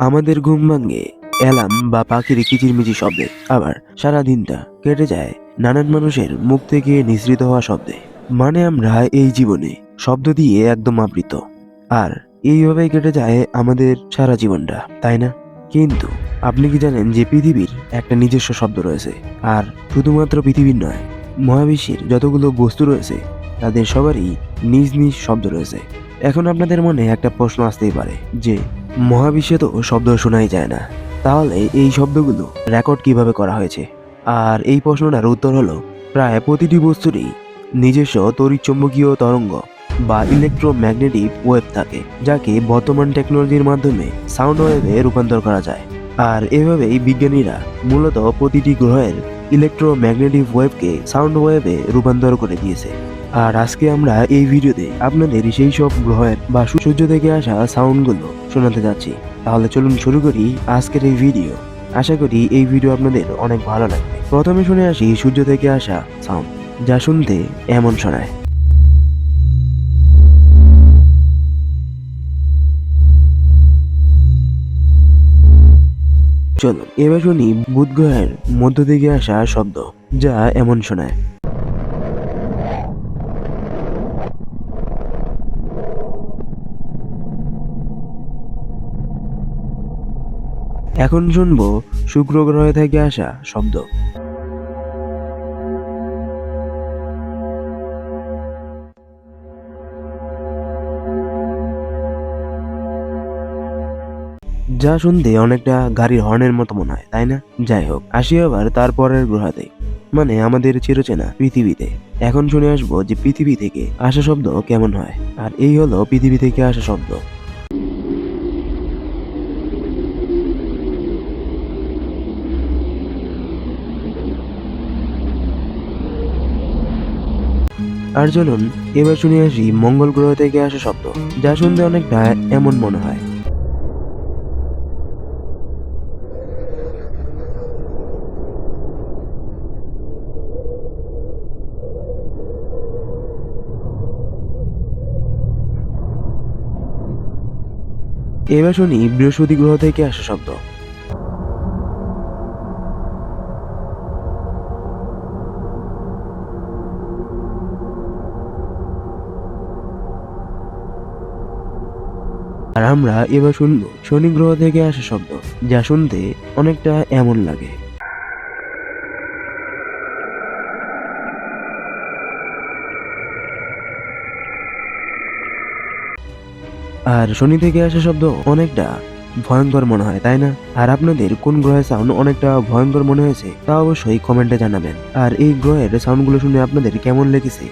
আমাদের ঘুম ভাঙে, অ্যালার্ম বা পাখির কিচিরমিচির শব্দে। আবার সারা দিনটা কেটে যায় নানান মানুষের মুখ থেকে নিঃসৃত হওয়া শব্দে। মানে আমরা এই জীবনে শব্দ দিয়ে একদম আবৃত। আর এইভাবেই কেটে যায় আমাদের সারা জীবনটা, তাই না? কিন্তু আপনি কি জানেন যে পৃথিবীর একটা নিজস্ব শব্দ রয়েছে? আর শুধুমাত্র পৃথিবীর নয়, মহাবিশ্বের যতগুলো বস্তু রয়েছে, তাদের সবারই নিজ নিজ শব্দ রয়েছে। এখন আপনাদের মনে একটা প্রশ্ন আসতেই পারে যে মহাবিশ্বে তো শব্দ শোনাই যায় না। তাহলে এই শব্দগুলো রেকর্ড কীভাবে করা হয়েছে? আর এই প্রশ্নটার উত্তর হলো, প্রায় প্রতিটি বস্তুরই নিজস্ব তড়িৎচুম্বকীয় তরঙ্গ বা ইলেকট্রোম্যাগনেটিক ওয়েভ থাকে, যাকে বর্তমান টেকনোলজির মাধ্যমে সাউন্ড ওয়েভে রূপান্তর করা যায়। আর এভাবেই বিজ্ঞানীরা মূলত প্রতিটি গ্রহের ইলেকট্রোম্যাগনেটিক ওয়েভকে সাউন্ড ওয়েভে রূপান্তর করে দিয়েছে। আর আজকে আমরা এই ভিডিওতে আপনাদের সেই সব গ্রহের বা সূর্য থেকে আসা সাউন্ডগুলো শোনাতে যাচ্ছি। তাহলে চলুন শুরু করি আজকের এই ভিডিও। আশা করি এই ভিডিও আপনাদের অনেক ভালো লাগবে। প্রথমে শুনে আসি সূর্য থেকে আসা সাউন্ড যা শুনতে এমন শোনায়। চলো এবার শুনি বুধ গ্রহের মধ্য থেকে আসা শব্দ, যা এমন শোনায়। এখন শুনব শুক্র গ্রহে থেকে আসা শব্দ। যা শুনতে অনেকটা গাড়ির হর্নের মতো মনে হয়, তাই না? যাই হোক, আসি আবার তারপরের গ্রহাতে। মানে আমাদের চিরচেনা পৃথিবীতে। এখন শুনে আসব যে পৃথিবী থেকে আসা শব্দ কেমন হয়। আর এই হলো পৃথিবী থেকে আসা শব্দ। আর চলুন, এবার শুনে আসি মঙ্গল গ্রহ থেকে আসা শব্দ, যা শুনতে অনেকটা এমন মনে হয়। এবার শুনি বৃহস্পতি গ্রহ থেকে আসা শব্দ। আর আমরা এবার শুনব শনি গ্রহ থেকে আসা শব্দ, যা শুনতে অনেকটা এমন লাগে। আর শনি থেকে আসা শব্দ অনেকটা ভয়ঙ্কর মনে হয়, তাই না? আর আপনাদের কোন গ্রহের সাউন্ড অনেকটা ভয়ঙ্কর মনে হয়েছে, তা অবশ্যই কমেন্টে জানাবেন। আর এই গ্রহের সাউন্ডগুলো শুনে আপনাদের কেমন লেগেছে?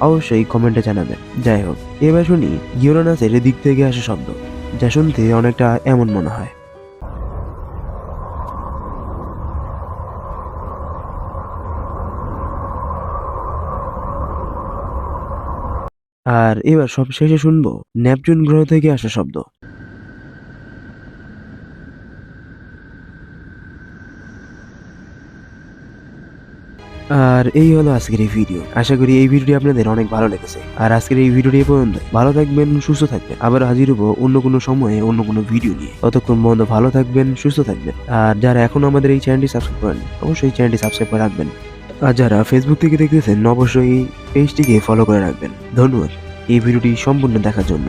অবশ্যই কমেন্টে জানাবেন। যাই হোক, এবার শুনি ইউরোনাসের দিক থেকে আসা শব্দ, যা শুনতে অনেকটা এমন মনে হয়। আর এবার সব শেষে শুনব ন্যাপচুন গ্রহ থেকে আসা শব্দ। আর এই হলো আজকের এই ভিডিও আশা করি এই ভিডিওটি আপনাদের অনেক ভালো লেগেছে। আর আজকের এই ভিডিওটি পর্যন্ত ভালো থাকবেন, সুস্থ থাকবেন। আবার হাজির হব অন্য কোনো সময়ে, অন্য কোনো ভিডিও নিয়ে। ততক্ষণ পর্যন্ত ভালো থাকবেন, সুস্থ থাকবেন। আর যারা এখনও আমাদের এই চ্যানেলটি সাবস্ক্রাইব করেন অবশ্যই চ্যানেলটি সাবস্ক্রাইব করে রাখবেন। আর যারা ফেসবুক থেকে দেখতেছেন, অবশ্যই পেজটিকে ফলো করে রাখবেন। ধন্যবাদ। এই ভিডিওটি সম্পূর্ণ দেখার জন্য।